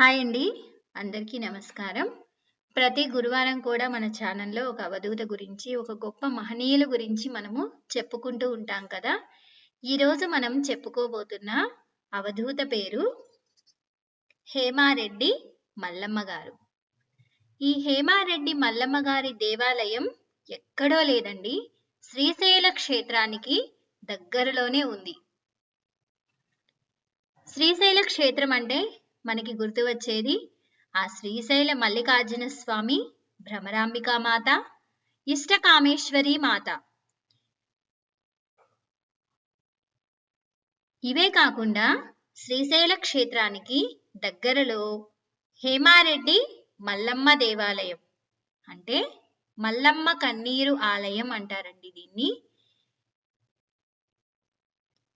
Hi అండి. అందరికీ నమస్కారం. ప్రతి గురువారం కూడా మన ఛానల్లో ఒక అవధూత గురించి ఒక గొప్ప మహనీయుల గురించి మనము చెప్పుకుంటూ ఉంటాం కదా. ఈరోజు మనం చెప్పుకోబోతున్న అవధూత పేరు హేమారెడ్డి మల్లమ్మ గారు. ఈ హేమారెడ్డి మల్లమ్మ గారి దేవాలయం ఎక్కడో లేదండి. శ్రీశైల క్షేత్రానికి దగ్గరలోనే ఉంది. శ్రీశైల క్షేత్రం అంటే మనకి గుర్తు వచ్చేది ఆ శ్రీశైల మల్లికార్జున స్వామి భ్రమరాంబికా మాత ఇష్టకామేశ్వరి మాత. ఇవే కాకుండా శ్రీశైల క్షేత్రానికి దగ్గరలో హేమారెడ్డి మల్లమ్మ దేవాలయం. అంటే మల్లమ్మ కన్నీరు ఆలయం అంటారండి దీన్ని.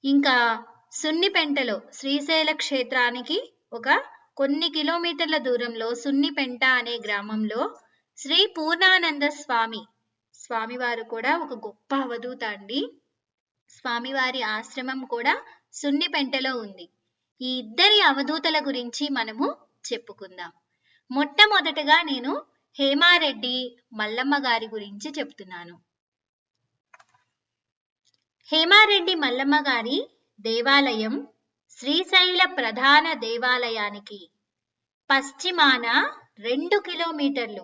ఇంకా సున్నిపెంటలో శ్రీశైల క్షేత్రానికి ఒక కొన్ని కిలోమీటర్ల దూరంలో సున్నిపెంట అనే గ్రామంలో శ్రీ పూర్ణానంద స్వామి స్వామివారు కూడా ఒక గొప్ప అవధూత అండి. స్వామివారి ఆశ్రమం కూడా సున్నిపెంటలో ఉంది. ఈ ఇద్దరి అవధూతల గురించి మనము చెప్పుకుందాం. మొట్టమొదటగా నేను హేమారెడ్డి మల్లమ్మ గారి గురించి చెప్తున్నాను. హేమారెడ్డి మల్లమ్మ గారి దేవాలయం శ్రీశైల ప్రధాన దేవాలయానికి పశ్చిమాన రెండు కిలోమీటర్లు.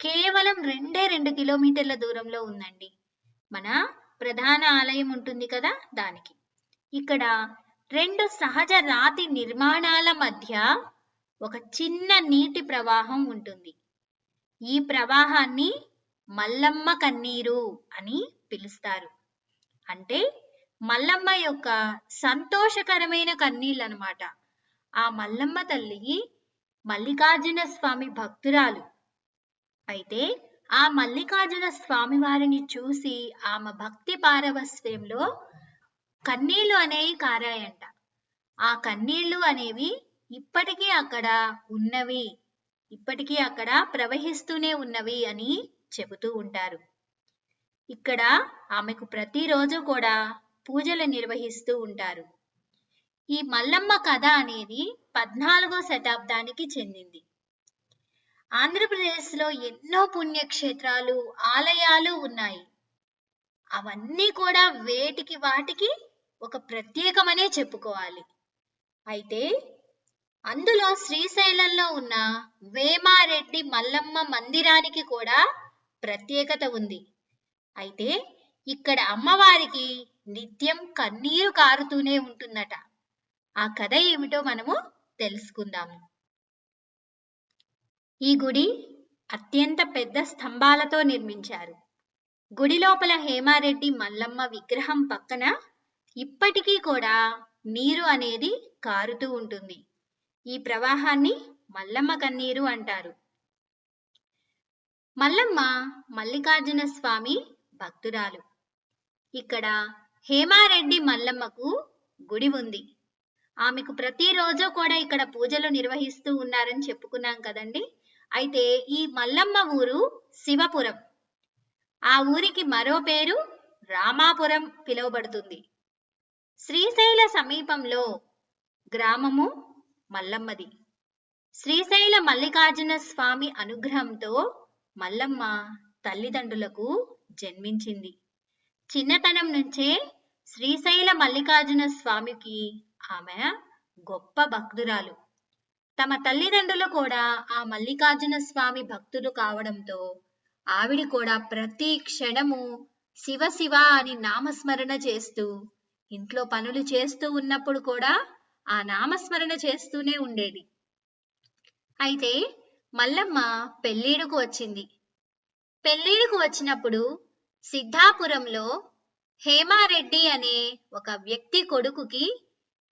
కేవలం రెండే రెండు కిలోమీటర్ల దూరంలో ఉందండి. మన ప్రధాన ఆలయం ఉంటుంది కదా దానికి. ఇక్కడ రెండు సహజ రాతి నిర్మాణాల మధ్య ఒక చిన్న నీటి ప్రవాహం ఉంటుంది. ఈ ప్రవాహాన్ని మల్లమ్మ కన్నీరు అని పిలుస్తారు. అంటే మల్లమ్మ యొక్క సంతోషకరమైన కన్నీళ్ళు అనమాట ఆ మల్లమ్మ తల్లి మల్లికార్జున స్వామి భక్తురాలు. అయితే ఆ మల్లికార్జున స్వామి వారిని చూసి ఆమె భక్తి పారవస్యంలో కన్నీళ్ళు అనేవి కారాయంట. ఆ కన్నీళ్ళు అనేవి ఇప్పటికీ అక్కడ ఉన్నవి. ఇప్పటికీ అక్కడ ప్రవహిస్తూనే ఉన్నవి అని చెబుతూ ఉంటారు. ఇక్కడ ఆమెకు ప్రతిరోజు కూడా పూజలు నిర్వహిస్తూ ఉంటారు. ఈ మల్లమ్మ కథ అనేది పద్నాలుగో శతాబ్దానికి చెందింది. ఆంధ్రప్రదేశ్లో ఎన్నో పుణ్యక్షేత్రాలు ఆలయాలు ఉన్నాయి. అవన్నీ కూడా వేటికి వాటికి ఒక ప్రత్యేకమనే చెప్పుకోవాలి. అయితే అందులో శ్రీశైలంలో ఉన్న వేమారెడ్డి మల్లమ్మ మందిరానికి కూడా ప్రత్యేకత ఉంది. అయితే ఇక్కడ అమ్మవారికి నిత్యం కన్నీరు కారుతూనే ఉంటుందట. ఆ కథ ఏమిటో మనము తెలుసుకుందాము. ఈ గుడి అత్యంత పెద్ద స్తంభాలతో నిర్మించారు. గుడి లోపల హేమారెడ్డి మల్లమ్మ విగ్రహం పక్కన ఇప్పటికీ కూడా నీరు అనేది కారుతూ ఉంటుంది. ఈ ప్రవాహాన్ని మల్లమ్మ కన్నీరు అంటారు. మల్లమ్మ మల్లికార్జున స్వామి భక్తురాలు. ఇక్కడ హేమారెడ్డి మల్లమ్మకు గుడి ఉంది. ఆమెకు ప్రతిరోజు కూడా ఇక్కడ పూజలు నిర్వహిస్తూ ఉన్నారని చెప్పుకున్నాం కదండి. అయితే ఈ మల్లమ్మ ఊరు శివపురం. ఆ ఊరికి మరో పేరు రామాపురం పిలువబడుతుంది. శ్రీశైల సమీపంలో గ్రామము మల్లమ్మది. శ్రీశైల మల్లికార్జున స్వామి అనుగ్రహంతో మల్లమ్మ తల్లిదండ్రులకు జన్మించింది. చిన్నతనం నుంచే శ్రీశైల మల్లికార్జున స్వామికి ఆమె గొప్ప భక్తురాలు. తమ తల్లిదండ్రులు కూడా ఆ మల్లికార్జున స్వామి భక్తులు కావడంతో ఆవిడ కూడా ప్రతి క్షణము శివ శివ అని నామస్మరణ చేస్తూ ఇంట్లో పనులు చేస్తూ ఉన్నప్పుడు కూడా ఆ నామస్మరణ చేస్తూనే ఉండేది. అయితే మల్లమ్మ పెళ్ళీడుకు వచ్చింది. పెళ్ళీడుకు వచ్చినప్పుడు సిద్ధాపురంలో హేమారెడ్డి అనే ఒక వ్యక్తి కొడుకుకి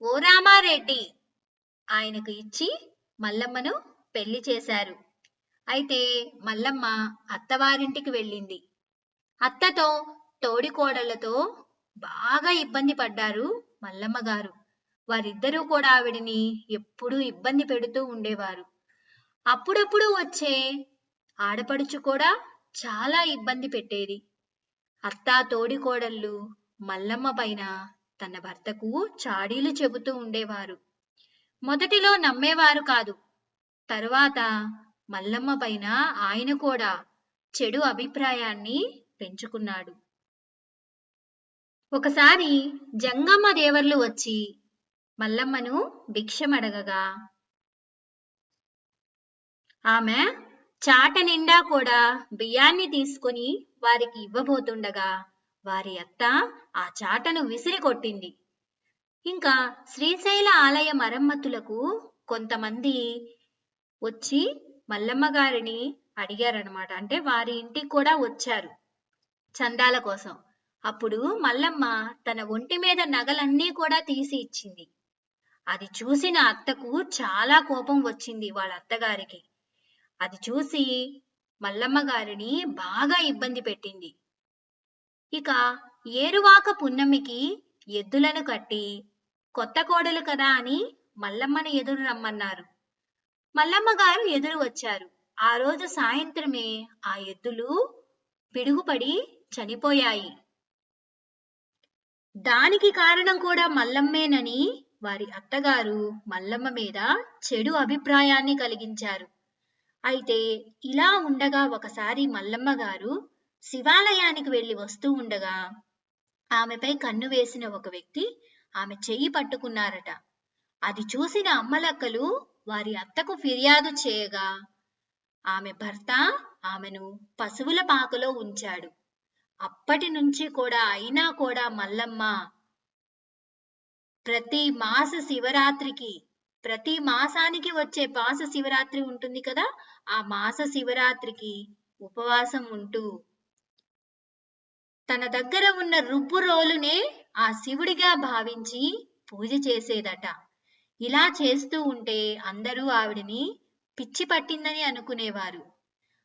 ఓ రామారెడ్డి ఆయనకు ఇచ్చి మల్లమ్మను పెళ్ళి చేశారు. అయితే మల్లమ్మ అత్తవారింటికి వెళ్ళింది. అత్తతో తోడికోడళ్ళతో బాగా ఇబ్బంది పడ్డారు మల్లమ్మ గారు. వారిద్దరూ కూడా ఆవిడిని ఎప్పుడూ ఇబ్బంది పెడుతూ ఉండేవారు. అప్పుడప్పుడు వచ్చే ఆడపడుచు కూడా చాలా ఇబ్బంది పెట్టేది. అత్తా తోడికోడళ్ళు మల్లమ్మ పైన తన భర్తకు చాడీలు చెబుతూ ఉండేవారు. మొదటిలో నమ్మేవారు కాదు. తరువాత మల్లమ్మ పైన ఆయన కూడా చెడు అభిప్రాయాన్ని పెంచుకున్నాడు. ఒకసారి జంగమ్మ దేవర్లు వచ్చి మల్లమ్మను భిక్షమడగగా ఆమె చాట నిండా కూడా బియ్యాన్ని తీసుకొని వారికి ఇవ్వబోతుండగా వారి అత్త ఆ చాటను విసిరి కొట్టింది ఇంకా శ్రీశైల ఆలయ మరమ్మతులకు కొంతమంది వచ్చి మల్లమ్మ గారిని అడిగారనమాట అంటే వారి ఇంటికి కూడా వచ్చారు చందాల కోసం. అప్పుడు మల్లమ్మ తన ఒంటి మీద నగలన్నీ కూడా తీసి ఇచ్చింది. అది చూసిన అత్తకు చాలా కోపం వచ్చింది వాళ్ళ అత్తగారికి. అది చూసి మల్లమ్మ గారిని బాగా ఇబ్బంది పెట్టింది. ఇక ఏరువాక పున్నమికి ఎద్దులను కట్టి కొత్త కోడలు కదా అని మల్లమ్మని ఎదురు రమ్మన్నారు. మల్లమ్మ గారు ఎదురు వచ్చారు. ఆ రోజు సాయంత్రమే ఆ ఎద్దులు పిడుగుపడి చనిపోయాయి. దానికి కారణం కూడా మల్లమ్మేనని వారి అత్తగారు మల్లమ్మ మీద చెడు అభిప్రాయాన్ని కలిగించారు. అయితే ఇలా ఉండగా ఒకసారి మల్లమ్మ గారు శివాలయానికి వెళ్ళి వస్తూ ఉండగా ఆమెపై కన్ను వేసిన ఒక వ్యక్తి ఆమె చెయ్యి పట్టుకున్నారట. అది చూసిన అమ్మలక్కలు వారి అత్తకు ఫిర్యాదు చేయగా ఆమె భర్త ఆమెను పశువుల పాకలో ఉంచాడు. అప్పటి నుంచి కూడా అయినా కూడా మల్లమ్మ ప్రతి మాస శివరాత్రికి ప్రతి మాసానికి వచ్చే మాస శివరాత్రి ఉంటుంది కదా ఆ మాస శివరాత్రికి ఉపవాసం ఉంటూ తన దగ్గర ఉన్న రుబ్బు రోలునే ఆ శివుడిగా భావించి పూజ చేసేదట. ఇలా చేస్తూ ఉంటే అందరూ ఆవిడని పిచ్చి పట్టిందని అనుకునేవారు.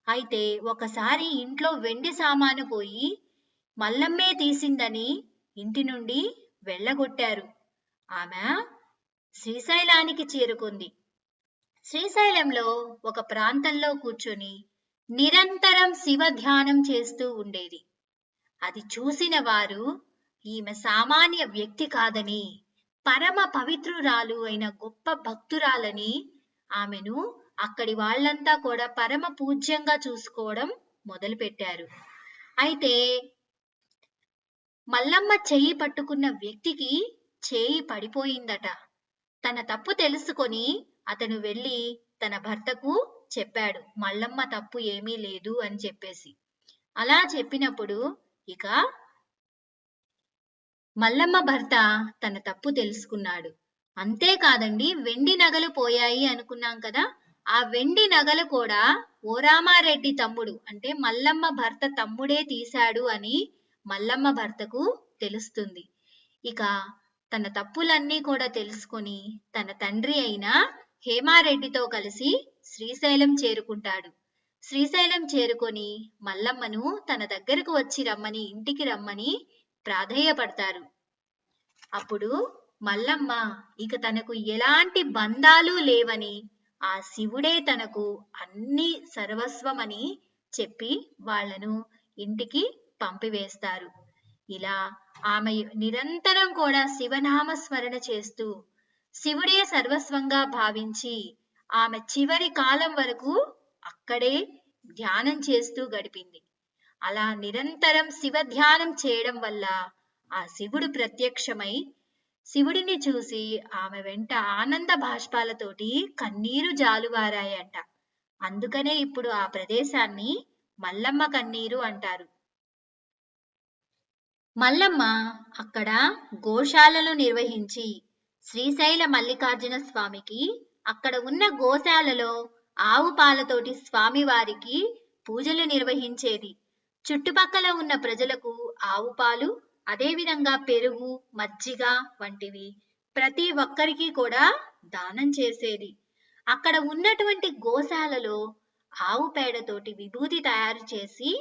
అయితే ఒకసారి ఇంట్లో వెండి సామాను పోయి మల్లమ్మే తీసిందని ఇంటి నుండి వెళ్ళగొట్టారు. ఆమె శ్రీశైలానికి చేరుకుంది. శ్రీశైలంలో ఒక ప్రాంతంలో కూర్చొని నిరంతరం శివ ధ్యానం చేస్తూ ఉండేది. అది చూసిన వారు ఈమె సామాన్య వ్యక్తి కాదని పరమ పవిత్రురాలు అయిన గొప్ప భక్తురాలని ఆమెను అక్కడి వాళ్ళంతా కూడా పరమ పూజ్యంగా చూసుకోవడం మొదలుపెట్టారు. అయితే మల్లమ్మ చెయ్యి పట్టుకున్న వ్యక్తికి చేయి పడిపోయిందట. తన తప్పు తెలుసుకొని అతను వెళ్ళి తన భర్తకు చెప్పాడు మల్లమ్మ తప్పు ఏమీ లేదు అని చెప్పేసి. అలా చెప్పినప్పుడు ఇక మల్లమ్మ భర్త తన తప్పు తెలుసుకున్నాడు. అంతేకాదండి వెండి నగలు పోయాయి అనుకున్నాం కదా ఆ వెండి నగలు కూడా ఓరామారెడ్డి తమ్ముడు అంటే మల్లమ్మ భర్త తమ్ముడే తీశాడు అని మల్లమ్మ భర్తకు తెలుస్తుంది. ఇక తన తప్పులన్నీ కూడా తెలుసుకొని తన తండ్రి అయిన హేమారెడ్డితో కలిసి శ్రీశైలం చేరుకుంటాడు. శ్రీశైలం చేరుకొని మల్లమ్మను తన దగ్గరకు వచ్చి రమ్మని ఇంటికి రమ్మని ప్రాధేయపడతారు. అప్పుడు మల్లమ్మ ఇక తనకు ఎలాంటి బంధాలు లేవని ఆ శివుడే తనకు అన్ని సర్వస్వమని చెప్పి వాళ్ళను ఇంటికి పంపివేస్తారు. ఇలా ఆమె నిరంతరం కూడా శివనామ స్మరణ చేస్తూ శివుడే సర్వస్వంగా భావించి ఆమె చివరి కాలం వరకు అక్కడే ధ్యానం చేస్తూ గడిపింది. అలా నిరంతరం శివ ధ్యానం చేయడం వల్ల ఆ శివుడు ప్రత్యక్షమై శివుడిని చూసి ఆమె వెంట ఆనంద బాష్పాలతోటి కన్నీరు జాలువారాయంట. అందుకనే ఇప్పుడు ఆ ప్రదేశాన్ని మల్లమ్మ కన్నీరు అంటారు. మల్లమ్మ అక్కడ గోశాలను నిర్వహించి శ్రీశైల మల్లికార్జున స్వామికి అక్కడ ఉన్న గోశాలలో ఆవు పాలతోటి స్వామివారికి పూజలు నిర్వహించేది. చుట్టుపక్కల ఉన్న ప్రజలకు ఆవు పాలు అదేవిధంగా పెరుగు మజ్జిగ వంటివి ప్రతి ఒక్కరికి కూడా దానం చేసేది. అక్కడ ఉన్నటువంటి గోశాలలో ఆవు పేడతోటి విభూతి తయారు చేసి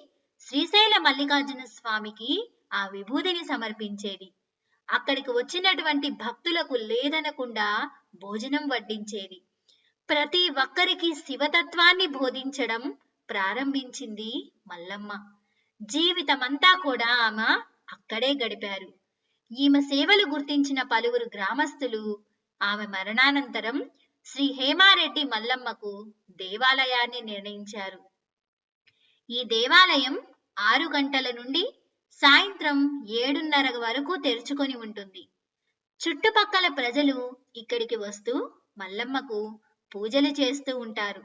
శ్రీశైల మల్లికార్జున స్వామికి ఆ విభూతిని సమర్పించేది. అక్కడికి వచ్చినటువంటి భక్తులకు లేదనకుండా భోజనం వడ్డించేది. ప్రతి ఒక్కరికి శివతత్వాన్ని బోధించడం ప్రారంభించింది మల్లమ్మ. జీవితమంతా కూడా ఆమె అక్కడే గడిపారు. ఈమె సేవలు గుర్తించిన పలువురు గ్రామస్తులు ఆమె మరణానంతరం శ్రీ హేమారెడ్డి మల్లమ్మకు దేవాలయాన్ని నిర్ణయించారు. ఈ దేవాలయం ఆరు గంటల నుండి సాయంత్రం ఏడున్నర వరకు తెరుచుకొని ఉంటుంది. చుట్టుపక్కల ప్రజలు ఇక్కడికి వస్తూ మల్లమ్మకు పూజలు చేస్తూ ఉంటారు.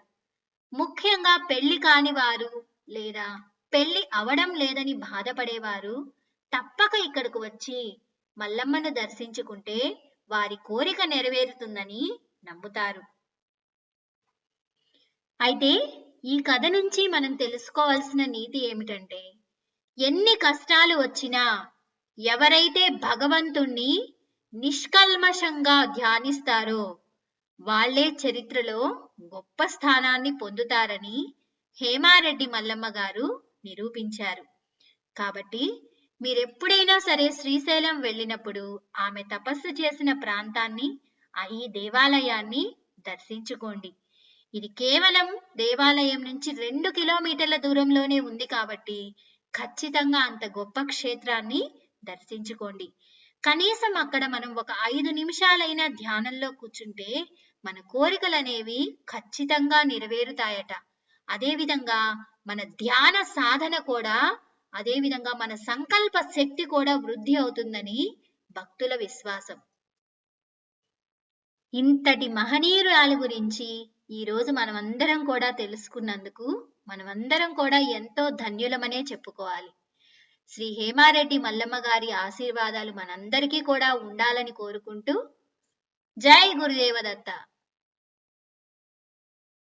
ముఖ్యంగా పెళ్ళి కాని వారు లేదా పెళ్ళి అవడం లేదని బాధపడేవారు తప్పక ఇక్కడకు వచ్చి మల్లమ్మను దర్శించుకుంటే వారి కోరిక నెరవేరుతుందని నమ్ముతారు. అయితే ఈ కథ నుంచి మనం తెలుసుకోవాల్సిన నీతి ఏమిటంటే ఎన్ని కష్టాలు వచ్చినా ఎవరైతే భగవంతుణ్ణి నిష్కల్మషంగా ధ్యానిస్తారో వాళ్ళే చరిత్రలో గొప్ప స్థానాన్ని పొందుతారని హేమారెడ్డి మల్లమ్మ గారు నిరూపించారు. కాబట్టి మీరెప్పుడైనా సరే శ్రీశైలం వెళ్ళినప్పుడు ఆమె తపస్సు చేసిన ప్రాంతాన్ని ఆ ఈ దేవాలయాన్ని దర్శించుకోండి. ఇది కేవలం దేవాలయం నుంచి రెండు కిలోమీటర్ల దూరంలోనే ఉంది కాబట్టి ఖచ్చితంగా అంత గొప్ప క్షేత్రాన్ని దర్శించుకోండి. కనీసం అక్కడ మనం ఒక ఐదు నిమిషాలైనా ధ్యానంలో కూర్చుంటే మన కోరికలు అనేవి ఖచ్చితంగా నెరవేరుతాయట. అదేవిధంగా మన ధ్యాన సాధన కూడా అదేవిధంగా మన సంకల్ప శక్తి కూడా వృద్ధి అవుతుందని భక్తుల విశ్వాసం. ఇంతటి మహనీయురాల గురించి ఈ రోజు మనమందరం కూడా తెలుసుకున్నందుకు మనమందరం కూడా ఎంతో ధన్యులమనే చెప్పుకోవాలి. శ్రీ హేమారెడ్డి మల్లమ్మ గారి ఆశీర్వాదాలు మనందరికీ కూడా ఉండాలని కోరుకుంటూ జై గురుదేవదత్త.